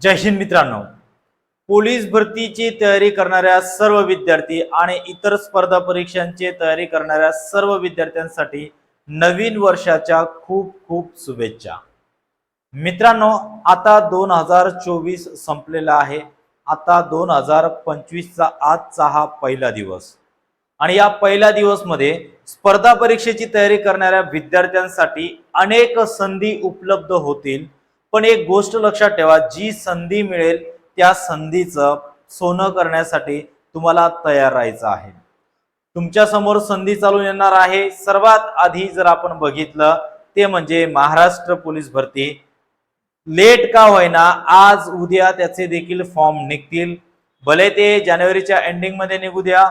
जय हिंद मित्रांनो. पोलीस भरतीची तयारी करणाऱ्या सर्व विद्यार्थी आणि इतर स्पर्धा परीक्षांची तयारी करणाऱ्या सर्व विद्यार्थ्यांसाठी नवीन वर्षाच्या खूप खूप शुभेच्छा. मित्रांनो आता दोन हजार चोवीस संपलेला आहे. आता दोन हजार पंचवीसचा आजचा हा पहिला दिवस. आणि या पहिल्या दिवसमध्ये स्पर्धा परीक्षेची तयारी करणाऱ्या विद्यार्थ्यांसाठी अनेक संधी उपलब्ध होतील. पण एक गोष्ट लक्षात ठेवा जी संधी मिळेल त्या संधीचं सोनं करण्यासाठी तुम्हाला तयार राहायचं आहे. तुमच्यासमोर संधी चालून येणार आहे. सर्वात आधी जर आपण बघितलं ते म्हणजे महाराष्ट्र पोलीस भरती. लेट का होईना आज उद्या त्याचे देखील फॉर्म निघतील. भले ते जानेवारीच्या एंडिंगमध्ये निघू द्या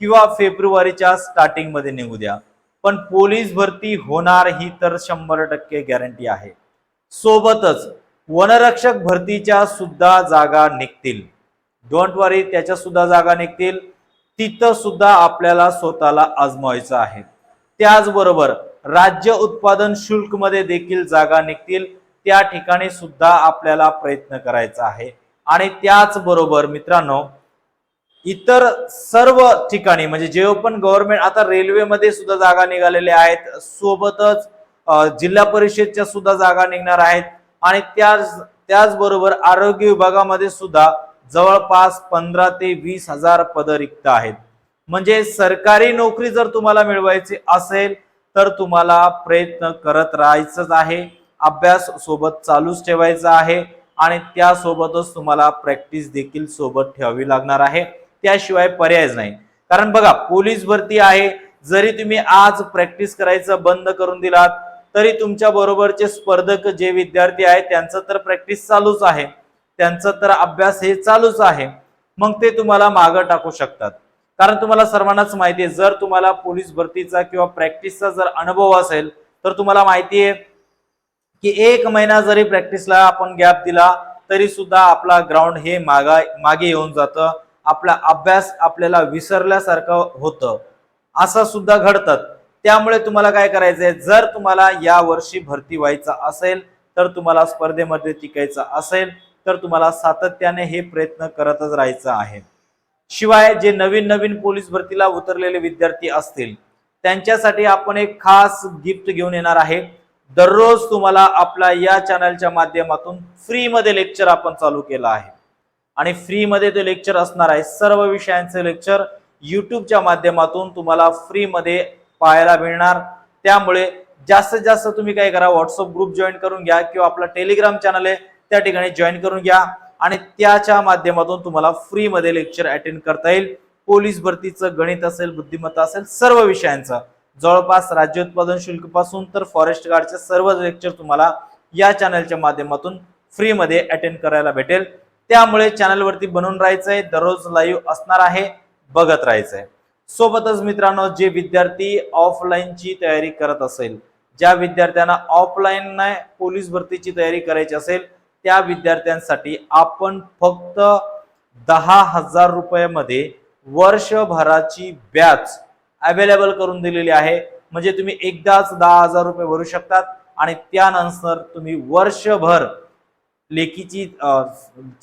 किंवा फेब्रुवारीच्या स्टार्टिंगमध्ये निघू द्या. पण पोलीस भरती होणार ही तर शंभर टक्के गॅरंटी आहे. सोबतच वनरक्षक भरतीच्या सुद्धा जागा निघतील. डोंट वरी त्याच्या सुद्धा जागा निघतील. तिथं सुद्धा आपल्याला स्वतःला आजमावायचं आहे. त्याचबरोबर राज्य उत्पादन शुल्कमध्ये देखील जागा निघतील. त्या ठिकाणी सुद्धा आपल्याला प्रयत्न करायचा आहे. आणि त्याचबरोबर मित्रांनो इतर सर्व ठिकाणी म्हणजे जे पण गव्हर्नमेंट आता रेल्वेमध्ये सुद्धा जागा निघालेल्या आहेत. सोबतच जिल्हा परिषदच्या सुद्धा जागा निघणार आहेत. आणि त्याच त्याचबरोबर आरोग्य विभागामध्ये सुद्धा जवळपास पंधरा ते वीस हजार पद रिक्त आहेत. म्हणजे सरकारी नोकरी जर तुम्हाला मिळवायची असेल तर तुम्हाला प्रयत्न करत राहायचंच आहे. अभ्यास सोबत चालूच ठेवायचा आहे. आणि त्यासोबतच तुम्हाला प्रॅक्टिस देखील सोबत ठेवावी लागणार आहे. त्याशिवाय पर्यायच नाही. कारण बघा पोलीस भरती आहे. जरी तुम्ही आज प्रॅक्टिस करायचं बंद करून दिलात तरी तुमच्या बरोबरचे स्पर्धक जे विद्यार्थी आहेत त्यांचं तर प्रॅक्टिस चालूच आहे. त्यांचं तर अभ्यास हे चालूच आहे. मग ते तुम्हाला मागं टाकू शकतात. कारण तुम्हाला सर्वांनाच माहिती आहे जर तुम्हाला पोलीस भरतीचा किंवा प्रॅक्टिसचा जर अनुभव असेल तर तुम्हाला माहिती आहे की एक महिना जरी प्रॅक्टिसला आपण गॅप दिला तरी सुद्धा आपला ग्राउंड हे मागा मागे येऊन जातं. आपला अभ्यास आपल्याला विसरल्यासारखं होतं. असं सुद्धा घडतं. त्यामुळे तुम्हाला काय करायचंय? जर तुम्हाला या वर्षी भरती व्हायचा असेल तर तुम्हाला स्पर्धेमध्ये टिकायचं असेल तर तुम्हाला सातत्याने हे प्रयत्न करतच राहायचं आहे. शिवाय जे नवीन नवीन पोलीस भरतीला उतरलेले विद्यार्थी असतील त्यांच्यासाठी आपण एक खास गिफ्ट घेऊन येणार आहे. दररोज तुम्हाला आपल्या या चॅनलच्या माध्यमातून फ्रीमध्ये लेक्चर आपण चालू केलं आहे. आणि फ्रीमध्ये ते लेक्चर असणार आहे सर्व विषयांचे लेक्चर युट्यूबच्या माध्यमातून तुम्हाला फ्रीमध्ये पाहायला मिळणार. त्यामुळे जास्तीत जास्त तुम्ही काय करा व्हॉट्सअप ग्रुप जॉईन करून घ्या किंवा आपला टेलिग्राम चॅनल आहे त्या ठिकाणी जॉईन करून घ्या. आणि त्याच्या माध्यमातून तुम्हाला फ्रीमध्ये लेक्चर अटेंड करता येईल. पोलीस भरतीचं गणित असेल बुद्धिमत्ता असेल सर्व विषयांचं. जवळपास राज्य उत्पादन शुल्कपासून तर फॉरेस्ट गार्डचे सर्व लेक्चर तुम्हाला या चॅनलच्या माध्यमातून फ्रीमध्ये अटेंड करायला भेटेल. त्यामुळे चॅनलवरती बनून राहायचंय दररोज लाईव्ह असणार आहे बघत राहायचंय. सोबतच मित्रांनो जे विद्यार्थी ऑफलाईनची तयारी करत असेल ज्या विद्यार्थ्यांना ऑफलाईन पोलीस भरतीची तयारी करायची असेल त्या विद्यार्थ्यांसाठी आपण फक्त दहा हजार रुपयामध्ये वर्षभराची बॅच अवेलेबल करून दिलेली आहे. म्हणजे तुम्ही एकदाच दहा हजार रुपये भरू शकतात आणि त्यानंतर तुम्ही वर्षभर लेखीची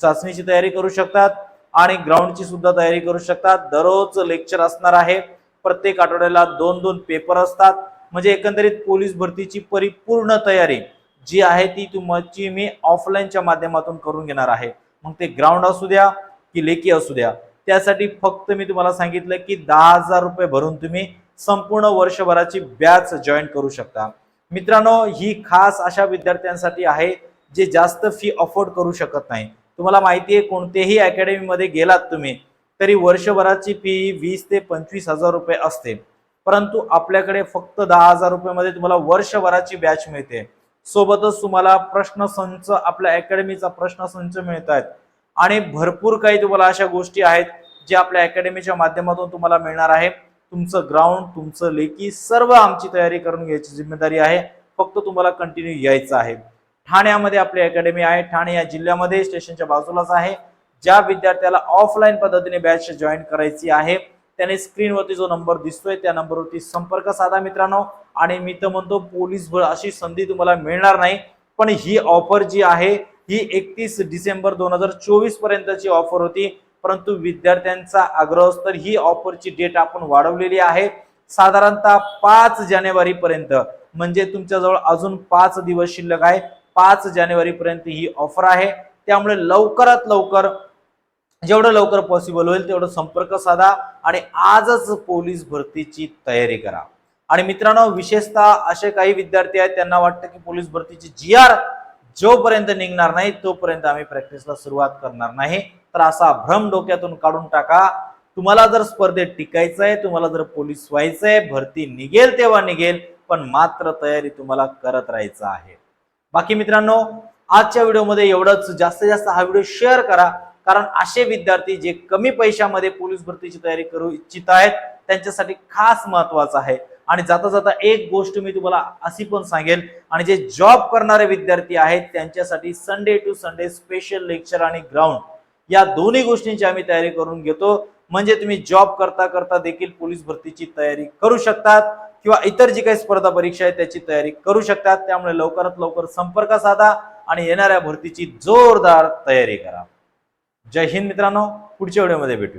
चाचणीची तयारी करू शकतात. आणि ग्राउंडची सुद्धा तयारी करू शकतात. दररोज लेक्चर असणार आहे. प्रत्येक आठवड्याला दोन दोन पेपर असतात. म्हणजे एकंदरीत पोलीस भरतीची परिपूर्ण तयारी जी आहे ती तुमची मी ऑफलाईनच्या माध्यमातून करून घेणार आहे. मग ते ग्राउंड असू द्या की लेखी असू द्या. त्यासाठी फक्त मी तुम्हाला सांगितलं की दहा हजार रुपये भरून तुम्ही संपूर्ण वर्षभराची बॅच जॉईन करू शकता. मित्रांनो ही खास अशा विद्यार्थ्यांसाठी आहे जे जास्त फी अफोर्ड करू शकत नाही. तुम्हाला माहिती आहे कोणत्याही अकॅडमीमध्ये गेलात तुम्ही तरी वर्षभराची फी वीस ते पंचवीस हजार रुपये असते. परंतु आपल्याकडे फक्त दहा हजार रुपयामध्ये तुम्हाला वर्षभराची बॅच मिळते. सोबतच तुम्हाला प्रश्नसंच आपल्या अकॅडमीचा प्रश्नसंच मिळत आहेत आणि भरपूर काही तुम्हाला अशा गोष्टी आहेत जे आपल्या अकॅडमीच्या माध्यमातून तुम्हाला मिळणार आहे. तुमचं ग्राउंड तुमचं लेखी सर्व आमची तयारी करून घ्यायची जिम्मेदारी आहे. फक्त तुम्हाला कंटिन्यू यायचं आहे. ठाण्यामध्ये आपली अकॅडमी आहे. ठाणे या जिल्ह्यामध्ये स्टेशनच्या बाजूलाच आहे. ज्या विद्यार्थ्याला ऑफलाईन पद्धतीने बॅच जॉईन करायची आहे त्याने स्क्रीनवरती जो नंबर दिसतोय त्या नंबरवरती संपर्क साधा मित्रांनो. आणि मी तर म्हणतो पोलीस भर अशी संधी तुम्हाला मिळणार नाही. पण ही ऑफर जी आहे ही एकतीस डिसेंबर दोन हजार चोवीस पर्यंतची ऑफर होती. परंतु विद्यार्थ्यांचा आग्रह तर ही ऑफरची डेट आपण वाढवलेली आहे. साधारणतः पाच जानेवारी पर्यंत म्हणजे तुमच्याजवळ अजून पाच दिवस शिल्लक आहे. पाच जानेवारी पर्यंत ही ऑफर आहे. त्यामुळे लवकरात लवकर जेवढं लवकर पॉसिबल होईल तेवढं संपर्क साधा आणि आजच पोलीस भरतीची तयारी करा. आणि मित्रांनो विशेषतः असे काही विद्यार्थी आहेत त्यांना वाटतं की पोलीस भरतीची जी आर जोपर्यंत निघणार नाही तोपर्यंत आम्ही प्रॅक्टिसला सुरुवात करणार नाही. तर असा भ्रम डोक्यातून काढून टाका. तुम्हाला जर स्पर्धेत टिकायचं आहे तुम्हाला जर पोलीस व्हायचं आहे भरती निघेल तेव्हा निघेल पण मात्र तयारी तुम्हाला करत राहायचं आहे. बाकी मित्रांनो आजच्या व्हिडिओमध्ये एवढंच. जास्तीत जास्त हा व्हिडिओ शेअर करा कारण असे विद्यार्थी जे कमी पैशामध्ये पोलीस भरतीची तयारी करू इच्छित आहेत त्यांच्यासाठी खास महत्वाचं आहे. आणि जाता जाता एक गोष्ट मी तुम्हाला अशी पण सांगेल आणि जे जॉब करणारे विद्यार्थी आहेत त्यांच्यासाठी Sunday to Sunday special lecture आणि ग्राउंड या दोन्ही गोष्टींची आम्ही तयारी करून घेतो. म्हणजे तुम्ही जॉब करता करता देखील पोलीस भरतीची तयारी करू शकतात किंवा इतर जी काही स्पर्धा परीक्षा आहे त्याची तयारी करू शकतात. त्यामुळे लवकरात लवकर संपर्क साधा आणि येणाऱ्या भरतीची जोरदार तयारी करा. जय हिंद मित्रांनो पुढच्या व्हिडिओमध्ये भेटूया.